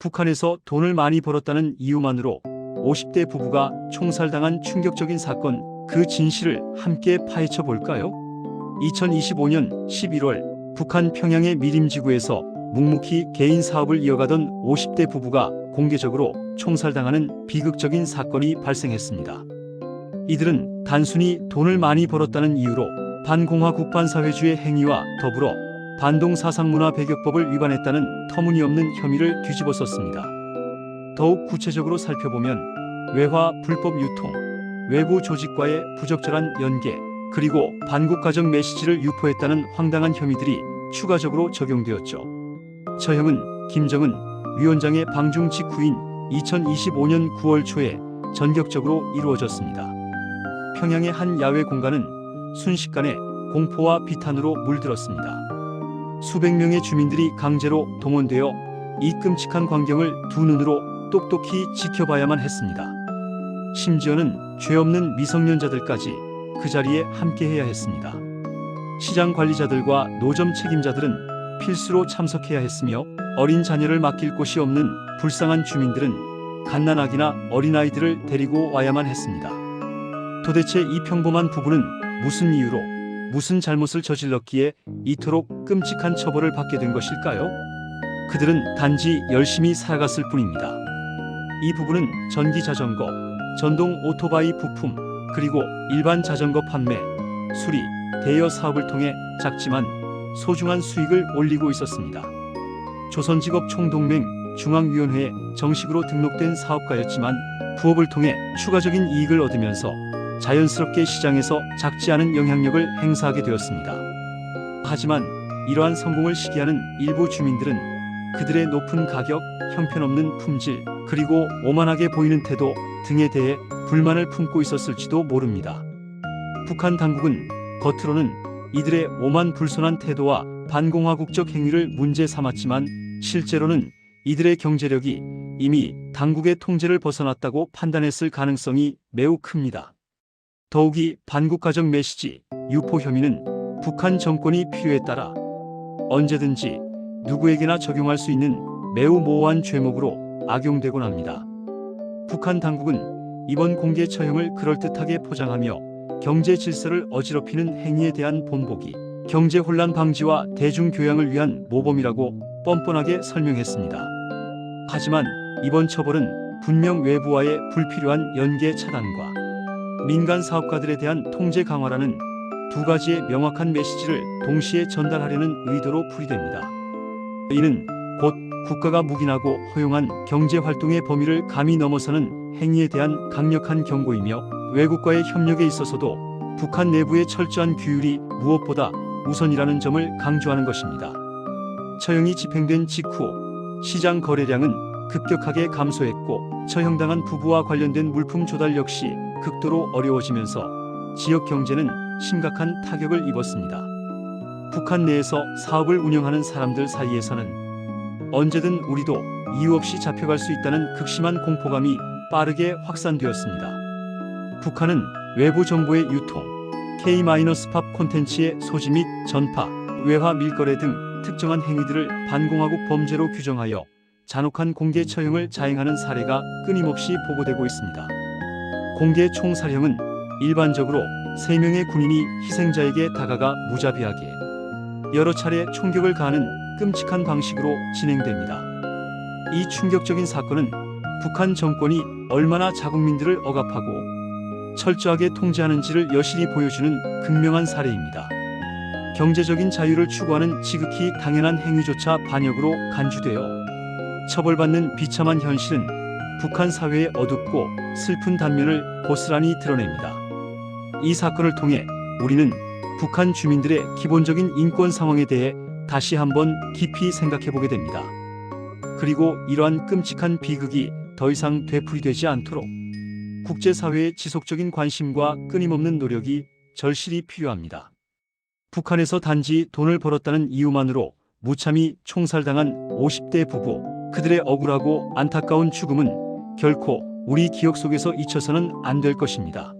북한에서 돈을 많이 벌었다는 이유만으로 50대 부부가 총살당한 충격적인 사건 그 진실을 함께 파헤쳐 볼까요? 2025년 11월 북한 평양의 미림지구에서 묵묵히 개인 사업을 이어가던 50대 부부가 공개적으로 총살당하는 비극적인 사건이 발생했습니다. 이들은 단순히 돈을 많이 벌었다는 이유로 반공화 국반사회주의 행위와 더불어 반동 사상문화 배격법을 위반했다는 터무니없는 혐의를 뒤집어 썼습니다. 더욱 구체적으로 살펴보면 외화 불법 유통, 외부 조직과의 부적절한 연계, 그리고 반국가정 메시지를 유포했다는 황당한 혐의들이 추가적으로 적용되었죠. 처형은 김정은 위원장의 방중 직후인 2025년 9월 초에 전격적으로 이루어졌습니다. 평양의 한 야외 공간은 순식간에 공포와 비탄으로 물들었습니다. 수백 명의 주민들이 강제로 동원되어 이 끔찍한 광경을 두 눈으로 똑똑히 지켜봐야만 했습니다. 심지어는 죄 없는 미성년자들까지 그 자리에 함께해야 했습니다. 시장 관리자들과 노점 책임자들은 필수로 참석해야 했으며 어린 자녀를 맡길 곳이 없는 불쌍한 주민들은 갓난아기나 어린아이들을 데리고 와야만 했습니다. 도대체 이 평범한 부부는 무슨 이유로 무슨 잘못을 저질렀기에 이토록 끔찍한 처벌을 받게 된 것일까요? 그들은 단지 열심히 살아갔을 뿐입니다. 이 부부는 전기 자전거, 전동 오토바이 부품, 그리고 일반 자전거 판매, 수리, 대여 사업을 통해 작지만 소중한 수익을 올리고 있었습니다. 조선직업 총동맹 중앙위원회에 정식으로 등록된 사업가였지만 부업을 통해 추가적인 이익을 얻으면서 자연스럽게 시장에서 작지 않은 영향력을 행사하게 되었습니다. 하지만 이러한 성공을 시기하는 일부 주민들은 그들의 높은 가격, 형편없는 품질, 그리고 오만하게 보이는 태도 등에 대해 불만을 품고 있었을지도 모릅니다. 북한 당국은 겉으로는 이들의 오만 불손한 태도와 반공화국적 행위를 문제 삼았지만 실제로는 이들의 경제력이 이미 당국의 통제를 벗어났다고 판단했을 가능성이 매우 큽니다. 더욱이 반국가적 메시지, 유포 혐의는 북한 정권이 필요에 따라 언제든지 누구에게나 적용할 수 있는 매우 모호한 죄목으로 악용되곤 합니다. 북한 당국은 이번 공개 처형을 그럴듯하게 포장하며 경제 질서를 어지럽히는 행위에 대한 본보기, 경제 혼란 방지와 대중 교양을 위한 모범이라고 뻔뻔하게 설명했습니다. 하지만 이번 처벌은 분명 외부와의 불필요한 연계 차단과 민간 사업가들에 대한 통제 강화라는 두 가지의 명확한 메시지를 동시에 전달하려는 의도로 풀이됩니다. 이는 곧 국가가 묵인하고 허용한 경제 활동의 범위를 감히 넘어서는 행위에 대한 강력한 경고이며 외국과의 협력에 있어서도 북한 내부의 철저한 규율이 무엇보다 우선이라는 점을 강조하는 것입니다. 처형이 집행된 직후 시장 거래량은 급격하게 감소했고 처형당한 부부와 관련된 물품 조달 역시 극도로 어려워지면서 지역 경제는 심각한 타격을 입었습니다. 북한 내에서 사업을 운영하는 사람들 사이에서는 언제든 우리도 이유 없이 잡혀갈 수 있다는 극심한 공포감이 빠르게 확산되었습니다. 북한은 외부 정보의 유통, K-팝 콘텐츠의 소지 및 전파, 외화 밀거래 등 특정한 행위들을 반공화국 범죄로 규정하여 잔혹한 공개 처형을 자행하는 사례가 끊임없이 보고되고 있습니다. 공개 총살형은 일반적으로 3명의 군인이 희생자에게 다가가 무자비하게 여러 차례 총격을 가하는 끔찍한 방식으로 진행됩니다. 이 충격적인 사건은 북한 정권이 얼마나 자국민들을 억압하고 철저하게 통제하는지를 여실히 보여주는 극명한 사례입니다. 경제적인 자유를 추구하는 지극히 당연한 행위조차 반역으로 간주되어 처벌받는 비참한 현실은 북한 사회의 어둡고 슬픈 단면을 고스란히 드러냅니다. 이 사건을 통해 우리는 북한 주민들의 기본적인 인권 상황에 대해 다시 한번 깊이 생각해 보게 됩니다. 그리고 이러한 끔찍한 비극이 더 이상 되풀이되지 않도록 국제사회의 지속적인 관심과 끊임없는 노력이 절실히 필요합니다. 북한에서 단지 돈을 벌었다는 이유만으로 무참히 총살당한 50대 부부, 그들의 억울하고 안타까운 죽음은 결코 우리 기억 속에서 잊혀서는 안 될 것입니다.